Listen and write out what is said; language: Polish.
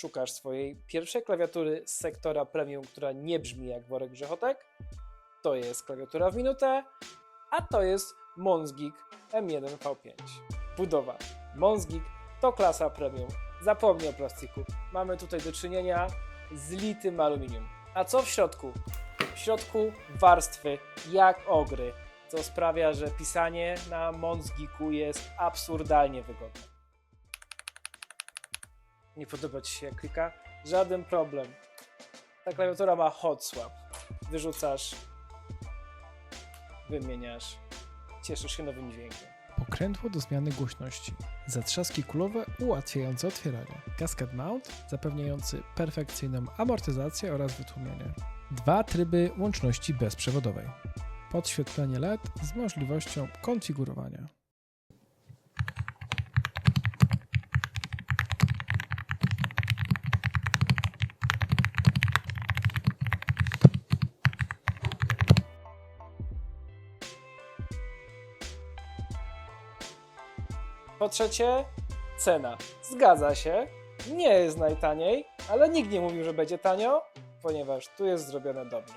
Szukasz swojej pierwszej klawiatury z sektora premium, która nie brzmi jak worek grzechotek? To jest klawiatura w minutę, a to jest Monsgeek M1V5. Budowa. Monsgeek to klasa premium. Zapomnij o plastiku. Mamy tutaj do czynienia z litym aluminium. A co w środku? W środku warstwy jak ogry, co sprawia, że pisanie na Monsgeeku jest absurdalnie wygodne. Nie podoba Ci się jak klika? Żaden problem. Ta klawiatura ma hot swap. Wyrzucasz, wymieniasz, cieszysz się nowym dźwiękiem. Pokrętło do zmiany głośności. Zatrzaski kulowe ułatwiające otwieranie. Cascade mount zapewniający perfekcyjną amortyzację oraz wytłumienie. Dwa tryby łączności bezprzewodowej. Podświetlenie LED z możliwością konfigurowania. Po trzecie, cena. Zgadza się, nie jest najtaniej, ale nikt nie mówił, że będzie tanio, ponieważ tu jest zrobione dobrze.